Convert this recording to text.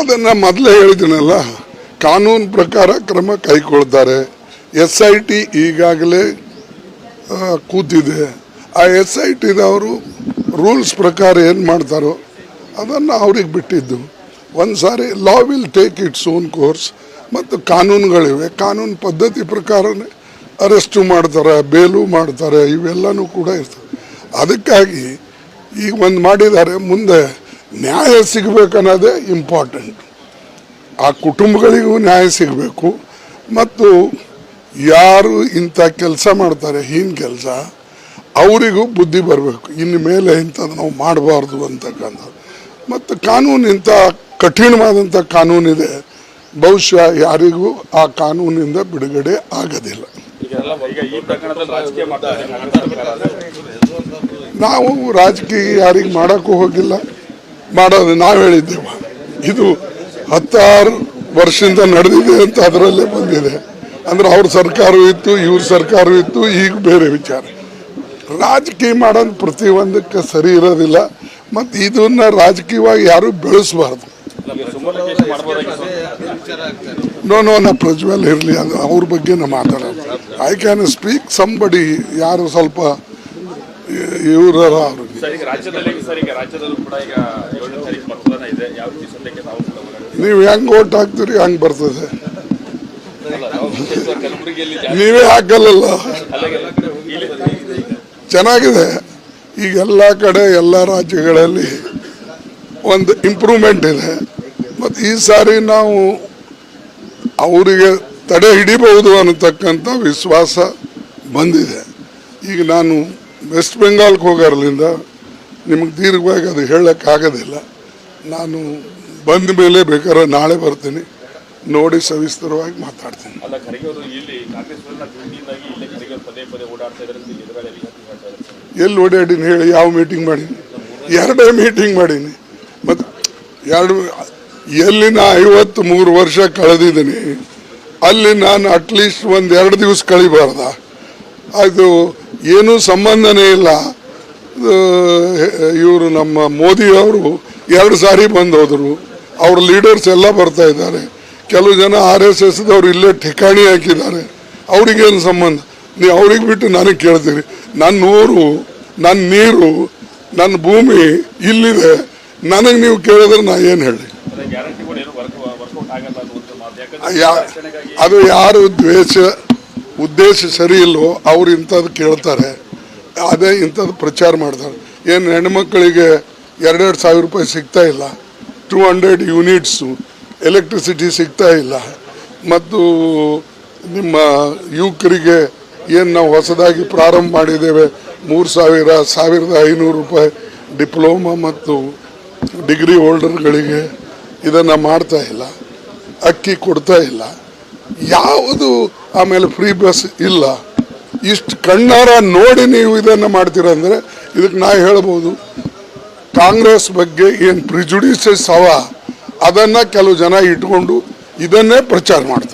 ಅದನ್ನು ಮೊದಲೇ ಹೇಳಿದ್ದೀನಲ್ಲ ಕಾನೂನು ಪ್ರಕಾರ ಕ್ರಮ ಕೈಗೊಳ್ತಾರೆ. ಎಸ್ ಐ ಟಿ ಈಗಾಗಲೇ ಕೂತಿದೆ. ಆ ಎಸ್ ಐ ಟಿದವರು ರೂಲ್ಸ್ ಪ್ರಕಾರ ಏನು ಮಾಡ್ತಾರೋ ಅದನ್ನು ಅವ್ರಿಗೆ ಬಿಟ್ಟಿದ್ದು. ಒಂದು ಸಾರಿ law will take its own course ಮತ್ತು ಕಾನೂನುಗಳಿವೆ. ಕಾನೂನು ಪದ್ಧತಿ ಪ್ರಕಾರನೇ ಅರೆಸ್ಟು ಮಾಡ್ತಾರೆ, ಬೇಲು ಮಾಡ್ತಾರೆ, ಇವೆಲ್ಲನೂ ಕೂಡ ಇರ್ತವೆ ಅದಕ್ಕಾಗಿ ಈಗ ಒಂದು ಮಾಡಿದ್ದಾರೆ, ಮುಂದೆ ನ್ಯಾಯ ಸಿಗಬೇಕನ್ನೋದೇ ಇಂಪಾರ್ಟೆಂಟ್ ಆ ಕುಟುಂಬಗಳಿಗೂ ನ್ಯಾಯ ಸಿಗಬೇಕು. ಮತ್ತು ಯಾರು ಇಂಥ ಕೆಲಸ ಮಾಡ್ತಾರೆ, ಹೀನ್ ಕೆಲಸ, ಅವರಿಗೂ ಬುದ್ಧಿ ಬರಬೇಕು. ಇನ್ನು ಮೇಲೆ ಇಂಥದ್ದು ನಾವು ಮಾಡಬಾರ್ದು ಅಂತಕ್ಕಂಥದ್ದು ಮತ್ತು ಕಾನೂನು ಇಂಥ ಕಠಿಣವಾದಂಥ ಕಾನೂನಿದೆ. ಬಹುಶಃ ಯಾರಿಗೂ ಆ ಕಾನೂನಿಂದ ಬಿಡುಗಡೆ ಆಗೋದಿಲ್ಲ. ನಾವು ರಾಜಕೀಯ ಯಾರಿಗೆ ಮಾಡೋಕ್ಕೂ ಹೋಗಿಲ್ಲ. ಮಾಡೋದು ನಾವು ಹೇಳಿದ್ದೇವೆ ಇದು ಹತ್ತಾರು ವರ್ಷದಿಂದ ನಡೆದಿದೆ ಅಂತ ಅದರಲ್ಲೇ ಬಂದಿದೆ. ಅಂದ್ರೆ ಅವ್ರ ಸರ್ಕಾರವೂ ಇತ್ತು, ಇವ್ರ ಸರ್ಕಾರವೂ ಇತ್ತು, ಈಗ ಬೇರೆ ವಿಚಾರ. ರಾಜಕೀಯ ಮಾಡೋದು ಪ್ರತಿಯೊಂದಕ್ಕೆ ಸರಿ ಇರೋದಿಲ್ಲ. ಮತ್ತು ಇದನ್ನ ರಾಜಕೀಯವಾಗಿ ಯಾರು ಬೆಳೆಸಬಾರ್ದು. ನೋ ನೋ ನಾ ಪ್ರಜ್ವಲ್ ಇರಲಿ ಅಂದ್ರೆ ಅವ್ರ ಬಗ್ಗೆ ನಾ ಮಾತಾಡೋದು. ಐ ಕ್ಯಾನ್ ಸ್ಪೀಕ್ ಸಂಬಡಿ ಯಾರು ಸ್ವಲ್ಪ ಇವರ ಅವ್ರಿಗೆ ಸರ್ ಈಗ ರಾಜ್ಯದಲ್ಲಿ ಸರ್ ಈಗ ರಾಜ್ಯದಲ್ಲೂ ಕೂಡ ಈಗ ಏಳನೇ ತಾರೀಕು ಮತದಾನ ಇದೆ. ಯಾವ ರೀತಿ ಸದ್ಯಕ್ಕೆ ತಾವು ಕೂಡ ಹೋರಾಡ್ತೀರಿ? ನೀವು ಹೆಂಗ್ ಓಟ್ ಹಾಕ್ತೀರಿ ಹಂಗ್ ಬರ್ತದೆ? ಅಲ್ಲ, ನಾವು ಸರ್ ಕಲಬುರಗಿಯಲ್ಲಿ ಜಾಸ್ತಿ ನೀವೇ ಹಾಕಲ್ಲಲ್ಲ? ಇಲ್ಲಿ ಚೆನ್ನಾಗಿದೆ. ಈಗ ಎಲ್ಲ ಕಡೆ ಎಲ್ಲ ರಾಜ್ಯಗಳಲ್ಲಿ ಒಂದು ಇಂಪ್ರೂವ್ಮೆಂಟ್ ಇದೆ. ಮತ್ತು ಈ ಸಾರಿ ನಾವು ಅವರಿಗೆ ತಡೆ ಹಿಡಿಬಹುದು ಅನ್ನತಕ್ಕಂಥ ವಿಶ್ವಾಸ ಬಂದಿದೆ. ಈಗ ನಾನು ವೆಸ್ಟ್ ಬೆಂಗಾಲ್ಗೆ ಹೋಗೋರ್ಲಿಂದ ನಿಮಗೆ ದೀರ್ಘವಾಗಿ ಅದು ಹೇಳೋಕ್ಕಾಗೋದಿಲ್ಲ ನಾನು ಬಂದ ಮೇಲೆ ಬೇಕಾದ್ರೆ ನಾಳೆ ಬರ್ತೀನಿ. ನೋಡಿ ಸವಿಸ್ತರವಾಗಿ ಮಾತಾಡ್ತೀನಿ. ಎಲ್ಲಿ ಓಡಾಡೀನಿ ಹೇಳಿ ಯಾವ ಮೀಟಿಂಗ್ ಮಾಡೀನಿ? ಎರಡೇ ಮೀಟಿಂಗ್ ಮಾಡೀನಿ. ಮತ್ತು ಎರಡು ಎಲ್ಲಿ ನಾ ಐವತ್ತು ಮೂರು ವರ್ಷ ಕಳೆದಿದ್ದೀನಿ ಅಲ್ಲಿ ನಾನು ಅಟ್ಲೀಸ್ಟ್ ಒಂದು ಎರಡು ದಿವಸ ಕಳಿಬಾರ್ದ. ಅದು ಏನೂ ಸಂಬಂಧನೇ ಇಲ್ಲ. ಇವರು ನಮ್ಮ ಮೋದಿಯವರು ಎರಡು ಸಾರಿ ಬಂದು ಹೋದರು ಅವ್ರ ಲೀಡರ್ಸ್ ಎಲ್ಲ ಬರ್ತಾ ಇದ್ದಾರೆ. ಕೆಲವು ಜನ ಆರ್ ಎಸ್ ಎಸ್ದವ್ರು ಇಲ್ಲೇ ಠಿಕಾಣಿ ಹಾಕಿದ್ದಾರೆ. ಅವ್ರಿಗೇನು ಸಂಬಂಧ? ನೀವು ಅವ್ರಿಗೆ ಬಿಟ್ಟು ನನಗೆ ಕೇಳ್ತೀರಿ ನನ್ನ ಊರು ನನ್ನ ನೀರು ನನ್ನ ಭೂಮಿ ಇಲ್ಲಿದೆ. ನನಗೆ ನೀವು ಕೇಳಿದ್ರೆ ನಾ ಏನು ಹೇಳಿ ಅದು ಯಾರು ದ್ವೇಷ ಉದ್ದೇಶ ಸರಿ ಇಲ್ಲೋ ಅವ್ರು ಇಂಥದ್ದು ಕೇಳ್ತಾರೆ. ಅದೇ ಇಂಥದ್ದು ಪ್ರಚಾರ ಮಾಡ್ತಾರೆ. ಏನು ಹೆಣ್ಮಕ್ಳಿಗೆ ಎರಡೆರಡು ಸಾವಿರ ರೂಪಾಯಿ ಸಿಗ್ತಾ ಇಲ್ಲ. ಟೂ ಹಂಡ್ರೆಡ್ ಯೂನಿಟ್ಸು ಎಲೆಕ್ಟ್ರಿಸಿಟಿ ಸಿಗ್ತಾ ಇಲ್ಲ. ಮತ್ತು ನಿಮ್ಮ ಯುವಕರಿಗೆ ಏನು ನಾವು ಹೊಸದಾಗಿ ಪ್ರಾರಂಭ ಮಾಡಿದ್ದೇವೆ, ಮೂರು ಸಾವಿರ, ಸಾವಿರದ ಐನೂರು ರೂಪಾಯಿ ಡಿಪ್ಲೊಮಾ ಮತ್ತು ಡಿಗ್ರಿ ಹೋಲ್ಡರ್ಗಳಿಗೆ ಇದನ್ನು ಮಾಡ್ತಾ ಇಲ್ಲ, ಅಕ್ಕಿ ಕೊಡ್ತಾ ಇಲ್ಲ. ಯಾವುದು ಆಮೇಲೆ ಫ್ರೀ ಬಸ್ ಇಲ್ಲ. ಇಷ್ಟು ಕಣ್ಣಾರ ನೋಡಿ ನೀವು ಇದನ್ನು ಮಾಡ್ತೀರಾ ಅಂದರೆ ಇದಕ್ಕೆ ನಾ ಹೇಳ್ಬೋದು, ಕಾಂಗ್ರೆಸ್ ಬಗ್ಗೆ ಏನು ಪ್ರಿಜುಡಿಸಸ್ ಅವ, ಅದನ್ನು ಕೆಲವು ಜನ ಇಟ್ಕೊಂಡು ಇದನ್ನೇ ಪ್ರಚಾರ ಮಾಡ್ತಾರೆ.